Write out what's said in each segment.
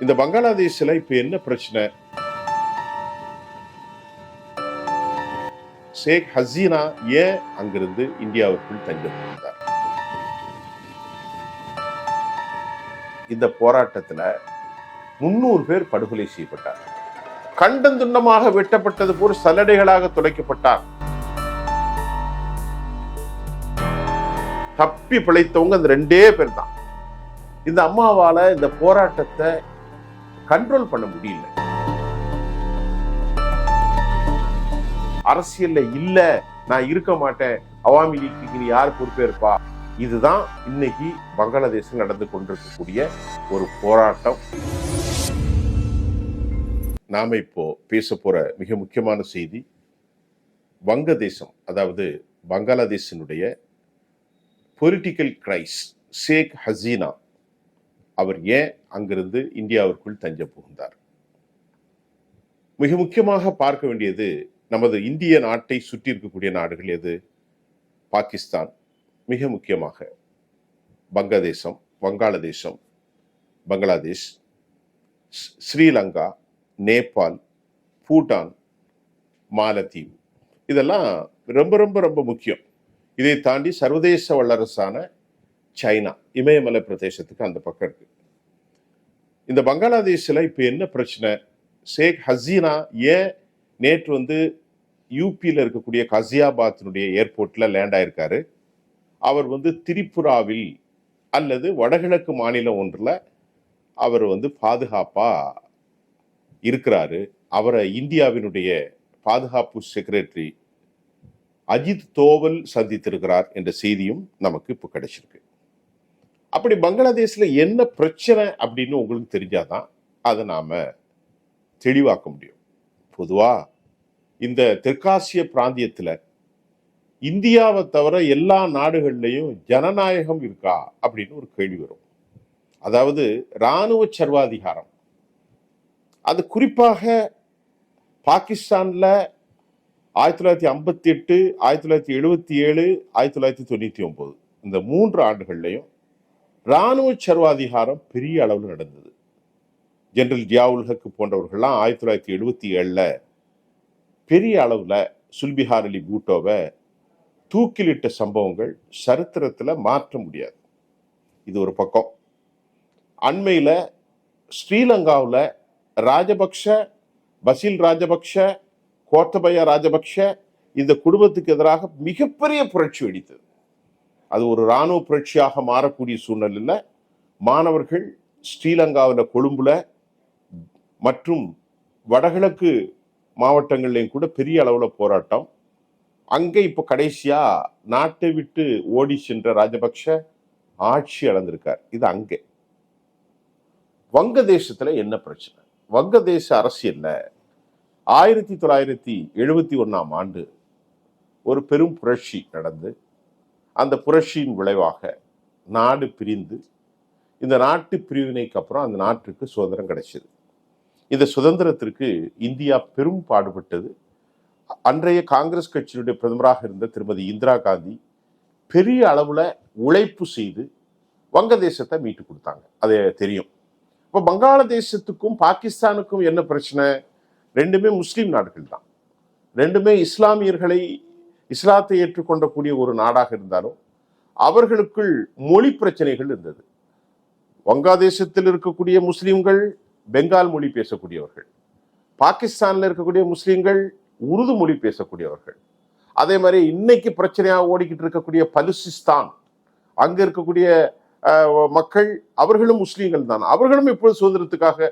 இந்த பங்களாதேஷில் இப்ப என்ன பிரச்சனை? ஷேக் ஹசீனா ஏன் அங்கிருந்து இந்தியாவுக்குள் தங்கியிருந்தார் இந்த போராட்டத்தில் முன்னூறு பேர் படுகொலை செய்யப்பட்டார் கண்டந்துண்டமாக வெட்டப்பட்டது போல் சல்லடைகளாக துளைக்கப்பட்டார் தப்பி பிழைத்தவங்க அந்த ரெண்டே பேர் தான் இந்த அம்மாவால இந்த போராட்டத்தை கண்ட்ரோல் பண்ண முடியல. அரசியல்ல இல்ல நான் இருக்க மாட்டேன். அவாமி லீக்கு நீ யார் பொறுப்பேற்பா இதுதான் இன்னைக்கு பங்களாதேஷில் நடந்து கொண்டிருக்கக்கூடிய ஒரு போராட்டம். நாம இப்போ பேச போற மிக முக்கியமான செய்தி வங்கதேசம் அதாவது பங்களாதேஷினுடைய பொலிட்டிக்கல் கிரைஸ் ஷேக் ஹசீனா அவர் ஏன் அங்கிருந்து இந்தியாவிற்குள் தஞ்ச புகுந்தார்? மிக முக்கியமாக பார்க்க வேண்டியது நமது இந்திய நாட்டை சுற்றி இருக்கக்கூடிய நாடுகள் எது? பாகிஸ்தான். மிக முக்கியமாக. வங்கதேசம் வங்காளதேசம் பங்களாதேஷ் ஸ்ரீலங்கா நேபாள் பூட்டான் மாலத்தீவு. இதெல்லாம் ரொம்ப ரொம்ப ரொம்ப முக்கியம். இதை தாண்டி சர்வதேச வல்லரசான சைனா இமயமலை பிரதேசத்துக்கு அந்த பக்கம் இருக்குது இந்த பங்களாதேஷில் இப்போ என்ன பிரச்சனை? ஷேக் ஹசீனா ஏன் நேற்று வந்து யூபியில் இருக்கக்கூடிய கசியாபாத்தினுடைய ஏர்போர்ட்டில் லேண்ட் ஆயிருக்காரு? அவர் வந்து திரிபுராவில் அல்லது வடகிழக்கு மாநிலம் ஒன்றில் அவர் வந்து பாதுகாப்பாக இருக்கிறாரு. அவரை இந்தியாவினுடைய பாதுகாப்பு செக்ரட்டரி அஜித் தோவல் சந்தித்திருக்கிறார் என்ற செய்தியும் நமக்கு இப்போ கிடைச்சிருக்கு. அப்படி பங்களாதேஷில் என்ன பிரச்சனை அப்படின்னு உங்களுக்கு தெரிஞ்சாதான் அதை நாம் தெளிவாக்க முடியும். பொதுவாக இந்த தெற்காசிய பிராந்தியத்தில் இந்தியாவை தவிர எல்லா நாடுகள்லையும் ஜனநாயகம் இருக்கா அப்படின்னு ஒரு கேள்வி வரும். அதாவது இராணுவ சர்வாதிகாரம். அது குறிப்பாக பாகிஸ்தானில் ஆயிரத்தி தொள்ளாயிரத்தி ஐம்பத்தி எட்டு ஆயிரத்தி தொள்ளாயிரத்தி எழுபத்தி ஏழு ஆயிரத்தி தொள்ளாயிரத்தி தொண்ணூற்றி ஒம்பது இந்த மூன்று ஆண்டுகள்லையும் இராணுவ சர்வாதிகாரம் பெரிய அளவில் நடந்தது. ஜெனரல் ஜியாவுல்கக் போன்றவர்கள்லாம் ஆயிரத்தி தொள்ளாயிரத்தி எழுபத்தி ஏழில் பெரிய அளவில் சுல்பிஹார் அலி பூட்டோவை தூக்கிலிட்ட சம்பவங்கள் சரித்திரத்தில் மாற்ற முடியாது. இது ஒரு பக்கம். அண்மையில் ஸ்ரீலங்காவில் ராஜபக்ஷ பசில் ராஜபக்ஷ கோத்தபய ராஜபக்ஷ இந்த குடும்பத்துக்கு எதிராக மிகப்பெரிய புரட்சி வெடித்தது. அது ஒரு இராணுவ புரட்சியாக மாறக்கூடிய சூழ்நிலையில் மாணவர்கள் ஸ்ரீலங்காவில் கொழும்புல மற்றும் வடகிழக்கு மாவட்டங்கள்லேயும் கூட பெரிய அளவில் போராட்டம். அங்கே இப்போ கடைசியாக நாட்டை விட்டு ஓடி சென்ற ராஜபக்ஷ ஆட்சி அளந்திருக்கார் இது அங்கே. வங்கதேசத்தில் என்ன பிரச்சனை? வங்கதேச அரசியலில் ஆயிரத்தி தொள்ளாயிரத்தி எழுபத்தி ஒன்றாம் ஆண்டு ஒரு பெரும் புரட்சி நடந்து அந்த புரட்சியின் விளைவாக நாடு பிரிந்து இந்த நாட்டு பிரிவினைக்கு அப்புறம் அந்த நாட்டுக்கு சுதந்திரம் கிடைச்சது. இந்த சுதந்திரத்திற்கு இந்தியா பெரும் பாடுபட்டது. அன்றைய காங்கிரஸ் கட்சியினுடைய பிரதமராக இருந்த திருமதி இந்திரா காந்தி பெரிய அளவில் உழைப்பு செய்து வங்கதேசத்தை மீட்டு கொடுத்தாங்க. அது தெரியும். இப்போ வங்காளதேசத்துக்கும் பாகிஸ்தானுக்கும் என்ன பிரச்சனை? ரெண்டுமே முஸ்லீம் நாடுகள் தான். ரெண்டுமே இஸ்லாமியர்களை இஸ்லாத்தை ஏற்றுக்கொண்டக்கூடிய ஒரு நாடாக இருந்தாலும் அவர்களுக்குள் மொழி பிரச்சனைகள் இருந்தது. வங்காதேசத்தில் இருக்கக்கூடிய முஸ்லீம்கள் பெங்கால் மொழி பேசக்கூடியவர்கள். பாகிஸ்தானில் இருக்கக்கூடிய முஸ்லீம்கள் உருது மொழி பேசக்கூடியவர்கள். அதே மாதிரி இன்னைக்கு பிரச்சனையாக ஓடிக்கிட்டு இருக்கக்கூடிய பலுசிஸ்தான் அங்கே இருக்கக்கூடிய மக்கள் அவர்களும் முஸ்லீம்கள் தான். அவர்களும் இப்பொழுது சுதந்திரத்துக்காக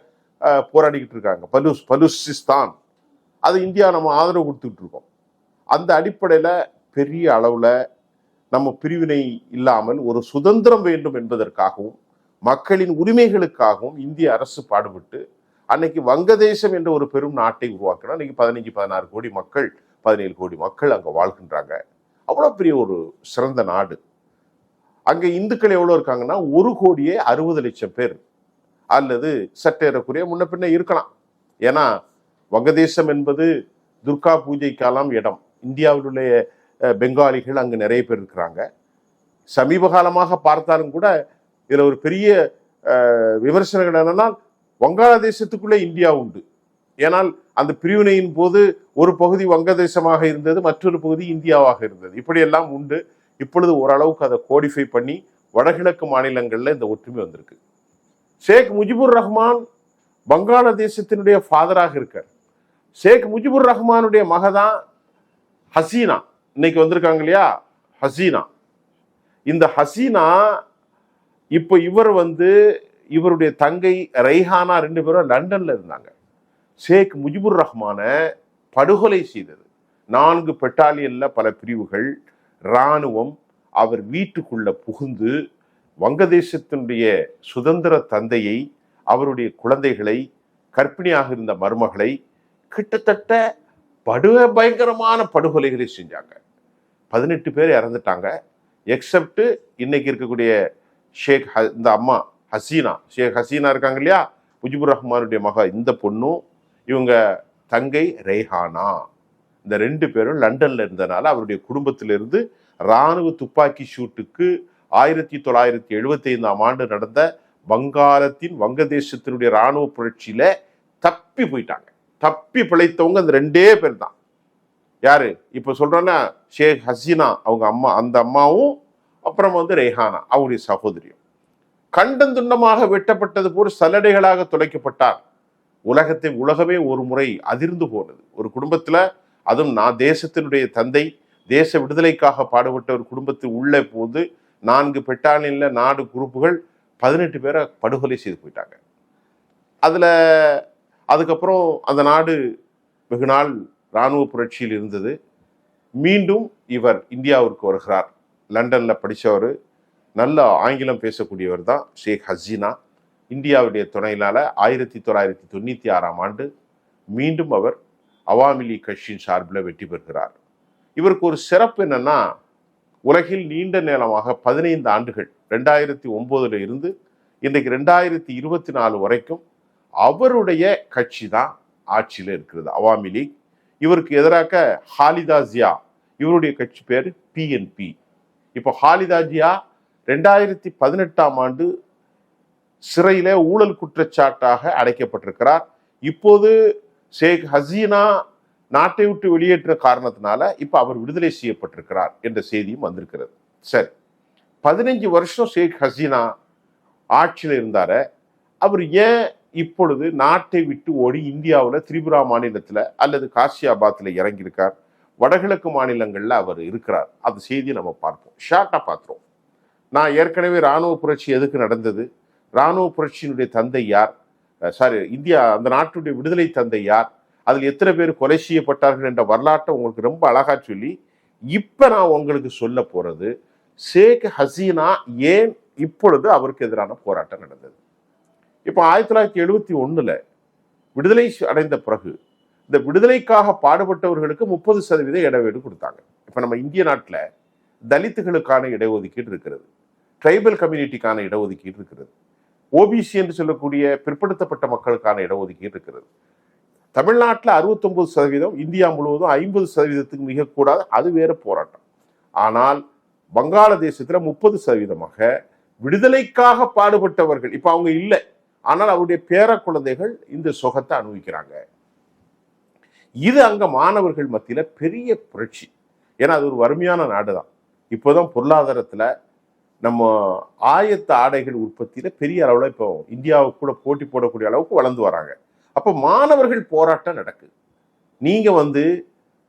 போராடிக்கிட்டு இருக்காங்க. பலுஸ் பலுசிஸ்தான். அது இந்தியா நம்ம ஆதரவு கொடுத்துக்கிட்டு இருக்கோம். அந்த அடிப்படையில் பெரிய அளவில் நம்ம பிரிவினை இல்லாமல் ஒரு சுதந்திரம் வேண்டும் என்பதற்காகவும் மக்களின் உரிமைகளுக்காகவும் இந்திய அரசு பாடுபட்டு அன்னைக்கு வங்கதேசம் என்ற ஒரு பெரும் நாட்டை உருவாக்கணும் அன்னைக்கு பதினஞ்சு பதினாறு கோடி மக்கள் பதினேழு கோடி மக்கள் அங்கே வாழ்கின்றாங்க. அவ்வளோ பெரிய ஒரு சிறந்த நாடு. அங்கே இந்துக்கள் எவ்வளோ இருக்காங்கன்னா ஒரு கோடியே அறுபது லட்சம் பேர். அல்லது சற்றேறக்குறைய முன்ன பின்ன இருக்கலாம். ஏன்னா வங்கதேசம் என்பது துர்கா பூஜைக்காலாம் இடம். இந்தியாவில் பெங்காலிகள் அங்கு நிறைய பேர் இருக்கிறாங்க. சமீப காலமாக பார்த்தாலும் கூட இதில் ஒரு பெரிய விமர்சனங்கள் என்னன்னா வங்காளதேசத்துக்குள்ளே இந்தியா உண்டு. ஏனால் அந்த பிரிவினையின் போது ஒரு பகுதி வங்கதேசமாக இருந்தது மற்றொரு பகுதி இந்தியாவாக இருந்தது. இப்படியெல்லாம் உண்டு. இப்பொழுது ஓரளவுக்கு அதை கோடிஃபை பண்ணி வடகிழக்கு மாநிலங்களில் இந்த ஒற்றுமை வந்திருக்கு. ஷேக் முஜிபுர் ரஹ்மான் வங்காளதேசத்தினுடைய ஃபாதராக இருக்கார். ஷேக் முஜிபுர் ரஹ்மானுடைய மகதான் ஹசீனா. இன்னைக்கு வந்திருக்காங்க இல்லையா? ஹசீனா. இந்த ஹசீனா இப்போ இவர் வந்து இவருடைய தங்கை ரைஹானா ரெண்டு பேரும் லண்டனில் இருந்தாங்க. ஷேக் முஜிபுர் ரஹ்மானை படுகொலை செய்தது. நான்கு பெட்டாலியனில் பல பிரிவுகள் இராணுவம் அவர் வீட்டுக்குள்ள புகுந்து வங்கதேசத்தினுடைய சுதந்திர தந்தையை அவருடைய குழந்தைகளை கர்ப்பிணியாக இருந்த மருமகளை கிட்டத்தட்ட படு பயங்கரமான படுகொலைகளை செஞ்சாங்க. பதினெட்டு பேர் இறந்துட்டாங்க. எக்ஸப்ட் இன்னைக்கு இருக்கக்கூடிய ஷேக் ஹ- இந்த அம்மா ஹசீனா ஷேக் ஹசீனா இருக்காங்க இல்லையா? முஜிபுர் ரஹ்மானுடைய மக இந்த பொண்ணும் இவங்க தங்கை ரெய்ஹானா இந்த ரெண்டு பேரும் லண்டன்ல இருந்தனால அவருடைய குடும்பத்திலிருந்து இராணுவ துப்பாக்கி ஷூட்டுக்கு ஆயிரத்தி தொள்ளாயிரத்தி எழுபத்தி ஐந்தாம் ஆண்டு நடந்த வங்காளத்தின் வங்கதேசத்தினுடைய இராணுவ புரட்சியில தப்பி போயிட்டாங்க. தப்பி பிழைத்தவங்க அந்த ரெண்டே பேர் தான் யாரு? இப்போ சொல்றேன்னா ஷேக் ஹசீனா அவங்க அம்மா அந்த அம்மாவும் அப்புறம் வந்து ரெஹானா அவருடைய சகோதரியும். கண்டந்துண்டமாக வெட்டப்பட்டது போல் சல்லடைகளாக துளைக்கப்பட்டார். உலகத்தை உலகமே ஒரு முறை அதிர்ந்து போனது. ஒரு குடும்பத்தில் அதுவும் நான் தேசத்தினுடைய தந்தை தேச விடுதலைக்காக பாடுபட்ட ஒரு குடும்பத்தில் உள்ளே போது நான்கு பெட்டாலியன்ல நாடு குரூப்புகள் பதினெட்டு பேரை படுகொலை செய்து போயிட்டாங்க. அதில் அதுக்கப்புறம் அந்த நாடு வெகு நாள் இராணுவ புரட்சியில் இருந்தது. மீண்டும் இவர் இந்தியாவிற்கு வருகிறார். லண்டனில் படித்தவர் நல்ல ஆங்கிலம் பேசக்கூடியவர் தான் ஷேக் ஹசீனா. இந்தியாவுடைய துணையினால் ஆயிரத்தி தொள்ளாயிரத்தி தொண்ணூற்றி ஆறாம் ஆண்டு மீண்டும் அவர் அவாமி லீக் கட்சியின் சார்பில் வெற்றி பெறுகிறார். இவருக்கு ஒரு சிறப்பு என்னென்னா உலகில் நீண்ட நேரமாக பதினைந்து ஆண்டுகள் ரெண்டாயிரத்தி ஒம்போதில் இருந்து இன்றைக்கு ரெண்டாயிரத்தி இருபத்தி நாலு வரைக்கும் அவருடைய கட்சி தான் ஆட்சியில் இருக்கிறது. அவாமி லீக். இவருக்கு எதிராக ஹாலிதா ஜியா இவருடைய கட்சி பேர் பிஎன்பி இப்போ ஹாலிதா ஜியா ரெண்டாயிரத்தி பதினெட்டாம் ஆண்டு சிறையில் ஊழல் குற்றச்சாட்டாக அடைக்கப்பட்டிருக்கிறார். இப்போது ஷேக் ஹசீனா நாட்டை விட்டு வெளியேற்ற காரணத்தினால இப்போ அவர் விடுதலை செய்யப்பட்டிருக்கிறார் என்ற செய்தியும் வந்திருக்கிறது. சரி பதினஞ்சு வருஷம் ஷேக் ஹசீனா ஆட்சியில் இருந்தார. அவர் ஏன் இப்பொழுது நாட்டை விட்டு ஓடி இந்தியாவில் திரிபுரா மாநிலத்தில் அல்லது காசியாபாத்தில் இறங்கியிருக்கார். வடகிழக்கு மாநிலங்களில் அவர் இருக்கிறார். அந்த செய்தியை நம்ம பார்ப்போம். ஷார்ட்டாக பார்த்துருவோம். நான் ஏற்கனவே இராணுவ புரட்சி எதுக்கு நடந்தது? இராணுவ புரட்சியினுடைய தந்தை யார்? சாரி இந்தியா அந்த நாட்டுடைய விடுதலை தந்தை யார்? அதில் எத்தனை பேர் கொலை செய்யப்பட்டார்கள் என்ற வரலாற்றை உங்களுக்கு ரொம்ப அழகாக சொல்லி இப்போ நான் உங்களுக்கு சொல்ல போகிறது ஷேக் ஹசீனா ஏன் இப்பொழுது அவருக்கு எதிரான போராட்டம் நடந்தது? இப்போ ஆயிரத்தி தொள்ளாயிரத்தி எழுபத்தி ஒன்றில் விடுதலை அடைந்த பிறகு இந்த விடுதலைக்காக பாடுபட்டவர்களுக்கு முப்பது சதவீத இடஒதுக்கீடு கொடுத்தாங்க. இப்போ நம்ம இந்திய நாட்டில் தலித்துகளுக்கான இடஒதுக்கீடு இருக்கிறது. ட்ரைபல் கம்யூனிட்டிக்கான இடஒதுக்கீடு இருக்கிறது. ஓபிசி என்று சொல்லக்கூடிய பிற்படுத்தப்பட்ட மக்களுக்கான இடஒதுக்கீடு இருக்கிறது. தமிழ்நாட்டில் அறுபத்தொம்பது சதவீதம் இந்தியா முழுவதும் ஐம்பது சதவீதத்துக்கு மிகக்கூடாது அது வேறு போராட்டம். ஆனால் வங்காளதேசத்தில் முப்பது சதவீதமாக விடுதலைக்காக பாடுபட்டவர்கள் இப்போ அவங்க இல்லை. ஆனால் அவருடைய பேர குழந்தைகள் இந்த சுகத்தை அனுபவிக்கிறாங்க. இது அங்கே மாணவர்கள் மத்தியில் பெரிய புரட்சி. ஏன்னா அது ஒரு வறுமையான நாடு தான் இப்போதான் பொருளாதாரத்தில் நம்ம ஆயத்த ஆடைகள் உற்பத்தியில் பெரிய அளவில் இப்போ இந்தியாவுக்கு கூட போட்டி போடக்கூடிய அளவுக்கு வளர்ந்து வராங்க. அப்போ மாணவர்கள் போராட்டம் நடக்குது. நீங்கள் வந்து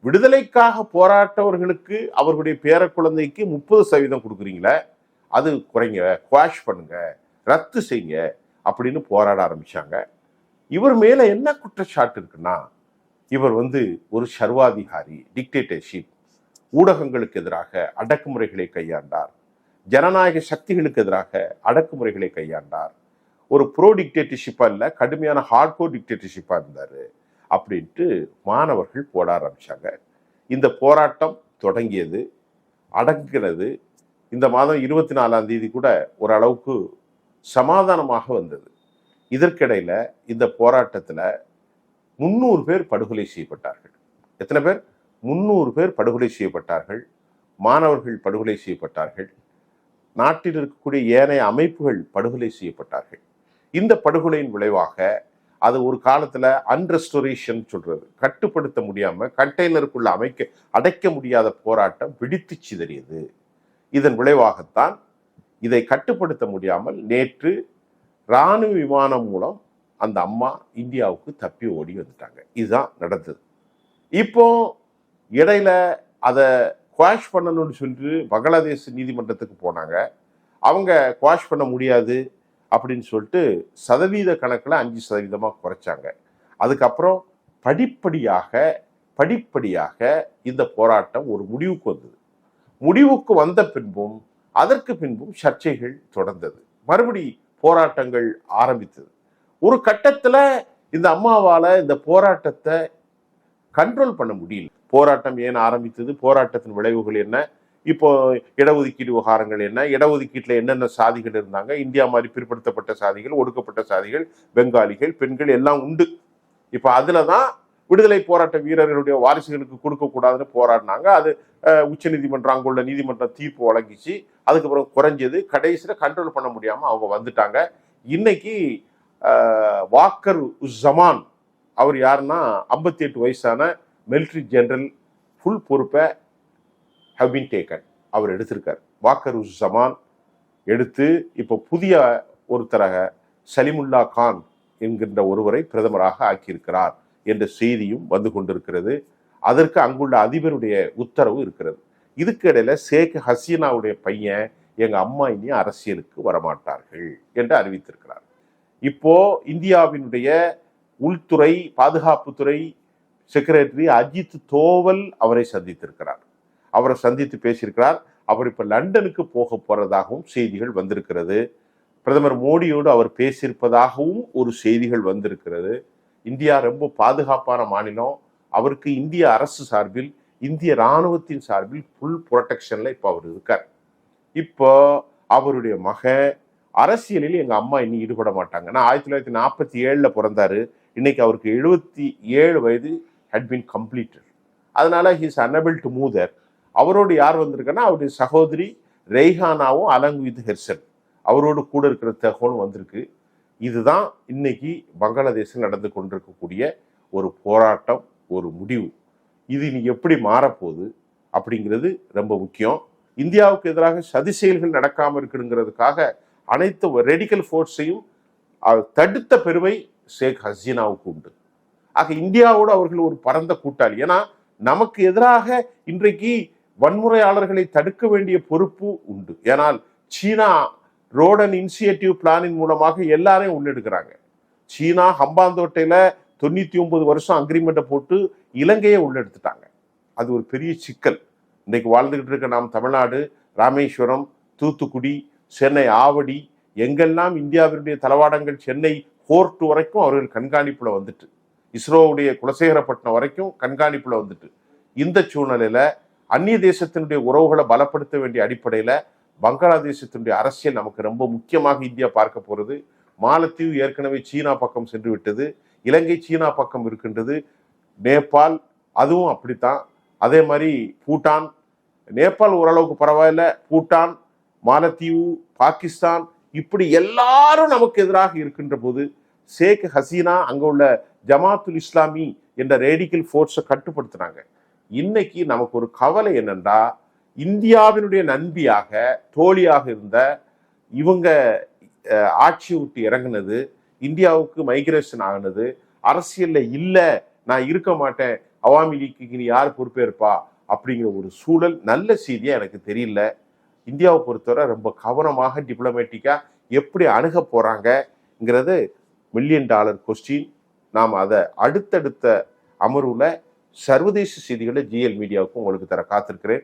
விடுதலைக்காக போராட்டவர்களுக்கு அவர்களுடைய பேர குழந்தைக்கு முப்பது சதவீதம் கொடுக்குறீங்களே அது குறைங்க குவாஷ் பண்ணுங்க ரத்து செய்யுங்க அப்படின்னு போராட ஆரம்பித்தாங்க இவர் மேலே என்ன குற்றச்சாட்டு இருக்குன்னா இவர் வந்து ஒரு சர்வாதிகாரி டிக்டேட்டர்ஷிப் ஊடகங்களுக்கு எதிராக அடக்குமுறைகளை கையாண்டார். ஜனநாயக சக்திகளுக்கு எதிராக அடக்குமுறைகளை கையாண்டார். ஒரு ப்ரோ டிக்டேட்டர்ஷிப்பாக இல்லை கடுமையான ஹார்ட்கோர் டிக்டேட்டர்ஷிப்பாக இருந்தார் அப்படின்ட்டு மாணவர்கள் போட ஆரம்பித்தாங்க இந்த போராட்டம் தொடங்கியது அடங்கினது இந்த மாதம் இருபத்தி நாலாம் தேதி கூட ஓரளவுக்கு சமாதானமாக வந்தது. இதற்கிடையில் இந்த போராட்டத்தில் முந்நூறு பேர் படுகொலை செய்யப்பட்டார்கள். எத்தனை பேர்? முன்னூறு பேர் படுகொலை செய்யப்பட்டார்கள். மாணவர்கள் படுகொலை செய்யப்பட்டார்கள். நாட்டில் இருக்கக்கூடிய ஏனைய அமைப்புகள் படுகொலை செய்யப்பட்டார்கள். இந்த படுகொலையின் விளைவாக அது ஒரு காலத்தில் அன்ரெஸ்டோரேஷன் சொல்கிறது கட்டுப்படுத்த முடியாமல் கண்டெய்னருக்குள்ள அமைக்க அடைக்க முடியாத போராட்டம் வெடித்து சிதறியது. இதன் விளைவாகத்தான் இதை கட்டுப்படுத்த முடியாமல் நேற்று இராணுவ விமானம் மூலம் அந்த அம்மா இந்தியாவுக்கு தப்பி ஓடி வந்துட்டாங்க. இதுதான் நடந்தது. இப்போ இடையில அதை குவாஷ் பண்ணணும்னு சொல்லிட்டு பங்களாதேஷ் நீதிமன்றத்துக்கு போனாங்க. அவங்க குவாஷ் பண்ண முடியாது அப்படின்னு சொல்லிட்டு சதவீத கணக்கில் அஞ்சு சதவீதமாக குறைச்சாங்க. அதுக்கப்புறம் படிப்படியாக படிப்படியாக இந்த போராட்டம் ஒரு முடிவுக்கு வந்தது. முடிவுக்கு வந்த பின்பும் அதற்கு பின்பும் சர்ச்சைகள் தொடர்ந்தது. மறுபடி போராட்டங்கள் ஆரம்பித்தது. ஒரு கட்டத்தில் இந்த அம்மாவால் இந்த போராட்டத்தை கண்ட்ரோல் பண்ண முடியல. போராட்டம் ஏன் ஆரம்பித்தது? போராட்டத்தின் விளைவுகள் என்ன? இப்போ இடஒதுக்கீடு விவகாரங்கள் என்ன? இடஒதுக்கீட்டில் என்னென்ன சாதிகள் இருந்தாங்க? இந்தியா மாதிரி பிற்படுத்தப்பட்ட சாதிகள் ஒடுக்கப்பட்ட சாதிகள் பெங்காலிகள் பெண்கள் எல்லாம் உண்டு. இப்போ அதில் தான் விடுதலை போராட்ட வீரர்களுடைய வாரிசுகளுக்கு கொடுக்கக்கூடாதுன்னு போராடினாங்க. அது உச்ச நீதிமன்றம் அங்குள்ள நீதிமன்றம் தீர்ப்பு வழங்கிச்சு. அதுக்கப்புறம் குறைஞ்சது. கடைசியில் கண்ட்ரோல் பண்ண முடியாமல் அவங்க வந்துட்டாங்க. இன்னைக்கு வாக்கர் ஜமான் அவர் யாருன்னா ஐம்பத்தி எட்டு வயசான மிலிட்ரி ஜெனரல் ஃபுல் பொறுப்பை ஹவ் பின் டேக்கன் அவர் எடுத்திருக்கார். வாக்கர் ஜமான் எடுத்து இப்போ புதிய ஒருத்தராக சலிமுல்லா கான் என்கின்ற ஒருவரை பிரதமராக ஆக்கியிருக்கிறார். என்ற செய்தியும் வந்து கொண்டிருக்கிறது. அதற்கு அங்குள்ள அதிபருடைய உத்தரவு இருக்கிறது. இதுக்கு இடையில ஷேக் ஹசீனாவுடைய பையன் எங்க அம்மா இனி அரசியலுக்கு வரமாட்டார்கள் என்று அறிவித்திருக்கிறார். இப்போ இந்தியாவினுடைய உள்துறை பாதுகாப்புத்துறை செக்ரட்டரி அஜித் தோவல் அவரை சந்தித்திருக்கிறார். அவரை சந்தித்து பேசியிருக்கிறார். அவர் இப்ப லண்டனுக்கு போக போறதாகவும் செய்திகள் வந்திருக்கிறது. பிரதமர் மோடியோடு அவர் பேசியிருப்பதாகவும் ஒரு செய்திகள் வந்திருக்கிறது. இந்தியா ரொம்ப பாதுகாப்பான மாநிலம். அவருக்கு இந்திய அரசு சார்பில் இந்திய ராணுவத்தின் சார்பில் ஃபுல் புரொடெக்ஷனில் இப்போ அவர் இருக்கார். இப்போ அவருடைய மகன் அரசியலில் எங்கள் அம்மா இனி ஈடுபட மாட்டாங்க. நான் ஆயிரத்தி தொள்ளாயிரத்தி நாற்பத்தி ஏழில் பிறந்தாரு. இன்னைக்கு அவருக்கு எழுபத்தி ஏழு வயது ஹட் பீன் கம்ப்ளீட்டட் அதனால் he's unable to move there அவரோடு யார் வந்திருக்கன்னா அவருடைய சகோதரி ரெய்ஹானாவும் அலங் வித் ஹெர்சன். அவரோடு கூட இருக்கிற தகவலும் வந்திருக்கு. இதுதான் இன்னைக்கு பங்களாதேஷில் நடந்து கொண்டிருக்கக்கூடிய ஒரு போராட்டம் ஒரு முடிவு. இது இனி எப்படி மாறப்போகுது அப்படிங்கிறது ரொம்ப முக்கியம். இந்தியாவுக்கு எதிராக சதி செயல்கள் நடக்காமல் இருக்குங்கிறதுக்காக அனைத்து ரெடிக்கல் ஃபோர்ஸையும் தடுத்த பெருமை ஷேக் ஹசீனாவுக்கு உண்டு. ஆக இந்தியாவோடு அவர்கள் ஒரு பரந்த கூட்டாளி. ஏன்னா நமக்கு எதிராக இன்றைக்கு வன்முறையாளர்களை தடுக்க வேண்டிய பொறுப்பு உண்டு. ஏனால் சீனா ரோடன் இனிஷியேட்டிவ் பிளானின் மூலமாக எல்லாரையும் உள்ளெடுக்கிறாங்க சீனா ஹம்பாந்தோட்டையில் தொண்ணூற்றி ஒன்பது வருஷம் அக்ரிமெண்ட்டை போட்டு இலங்கையை உள்ளெடுத்துட்டாங்க அது ஒரு பெரிய சிக்கல். இன்றைக்கி வாழ்ந்துக்கிட்டு இருக்க நாம் தமிழ்நாடு ராமேஸ்வரம் தூத்துக்குடி சென்னை ஆவடி எங்கெல்லாம் இந்தியாவினுடைய தளவாடங்கள் சென்னை போர்ட் வரைக்கும் அவர்கள் கண்காணிப்பில் வந்துட்டு இஸ்ரோவுடைய குலசேகரப்பட்டினம் வரைக்கும் கண்காணிப்பில் வந்துட்டு இந்த சூழ்நிலையில் அந்நிய தேசத்தினுடைய உறவுகளை பலப்படுத்த வேண்டிய அடிப்படையில் பங்களாதேசத்தினுடைய அரசியல் நமக்கு ரொம்ப முக்கியமாக இந்தியா பார்க்க போகிறது மாலத்தீவு ஏற்கனவே சீனா பக்கம் சென்று விட்டது. இலங்கை சீனா பக்கம் இருக்கின்றது. நேபாள் அதுவும் அப்படித்தான். அதே மாதிரி பூட்டான். நேபாள் ஓரளவுக்கு பரவாயில்ல. பூட்டான் மாலத்தீவு பாகிஸ்தான் இப்படி எல்லாரும் நமக்கு எதிராக இருக்கின்ற போது ஷேக் ஹசீனா அங்கே உள்ள ஜமாத்துல் இஸ்லாமி என்ற ரேடிக்கல் ஃபோர்ஸை கட்டுப்படுத்துனாங்க. இன்னைக்கு நமக்கு ஒரு கவலை என்னன்னா இந்தியாவினுடைய நண்பியாக தோழியாக இருந்த இவங்க ஆட்சி விட்டு இறங்கினது இந்தியாவுக்கு மைக்ரேஷன் ஆகினது அரசியலில் இல்லை நான் இருக்க மாட்டேன் அவாமி லீக்குக்கு நீ யார் பொறுப்பேற்பா அப்படிங்கிற ஒரு சூழல் நல்ல செய்தியாக எனக்கு தெரியல. இந்தியாவை பொறுத்தவரை ரொம்ப கவனமாக டிப்ளமேட்டிக்காக எப்படி அணுக போகிறாங்கங்கிறது மில்லியன் டாலர் கொஸ்டின் நாம் அதை அடுத்தடுத்த அமர்வில் சர்வதேச செய்திகளை ஜிஎல் மீடியாவுக்கு உங்களுக்கு தர காத்திருக்கிறேன்.